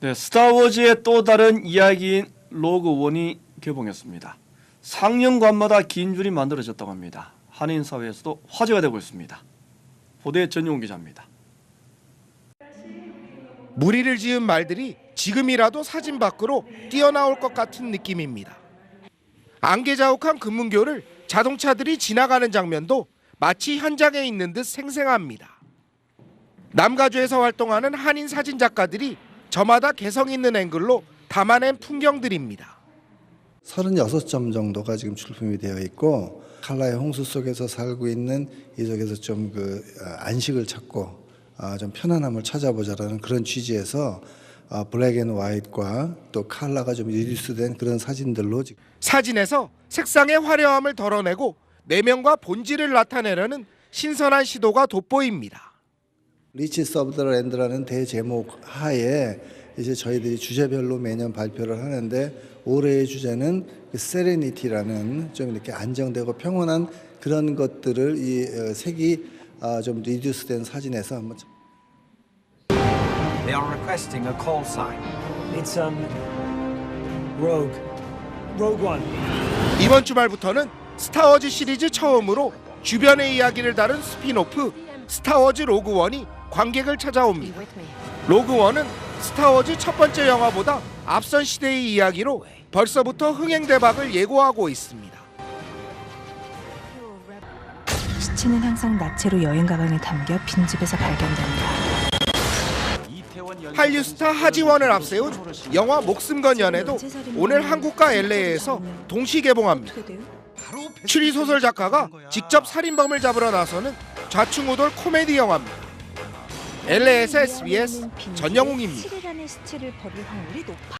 네, 스타워즈의 또 다른 이야기인 로그 원이 개봉했습니다. 상영관마다 긴 줄이 만들어졌다고 합니다. 한인 사회에서도 화제가 되고 있습니다. 보도의 전용 기자입니다. 무리를 지은 말들이 지금이라도 사진 밖으로 뛰어나올 것 같은 느낌입니다. 안개자욱한 금문교를 자동차들이 지나가는 장면도 마치 현장에 있는 듯 생생합니다. 남가주에서 활동하는 한인 사진 작가들이 저마다 개성 있는 앵글로 담아낸 풍경들입니다. 36점 정도가 지금 출품이 되어 있고 칼라의 홍수 속에서 살고 있는 이 속에서 좀 그 안식을 찾고 아, 좀 편안함을 찾아보자라는 그런 취지에서 아, 블랙 앤 화이트과 또 칼라가 좀 리듀스된 그런 사진들로 사진에서 색상의 화려함을 덜어내고 내면과 본질을 나타내려는 신선한 시도가 돋보입니다. 리치 서브 더 랜드라는 대제목 하에 이제 저희들이 주제별로 매년 발표를 하는데 올해의 주제는 그 세레니티라는 좀 이렇게 안정되고 평온한 그런 것들을 이 어, 색이 아, 좀 리듀스된 사진에서 한번 They are requesting a call sign. It's um Rogue. Rogue One. 이번 주말부터는 스타워즈 시리즈 처음으로 주변의 이야기를 다룬 스피노프 스타워즈 로그 원이 관객을 찾아옵니다. 로그원은 스타워즈 첫 번째 영화보다 앞선 시대의 이야기로 벌써부터 흥행 대박을 예고하고 있습니다. 시체는 항상 나체로 여행 가방에 담겨 빈집에서 발견된다. 한류 스타 하지원을 앞세운 영화 목숨 건 연애도 오늘 한국과 LA에서 동시 개봉합니다. 추리 소설 작가가 직접 살인범을 잡으러 나서는 좌충우돌 코미디 영화입니다. LA에서 SBS 전영웅입니다.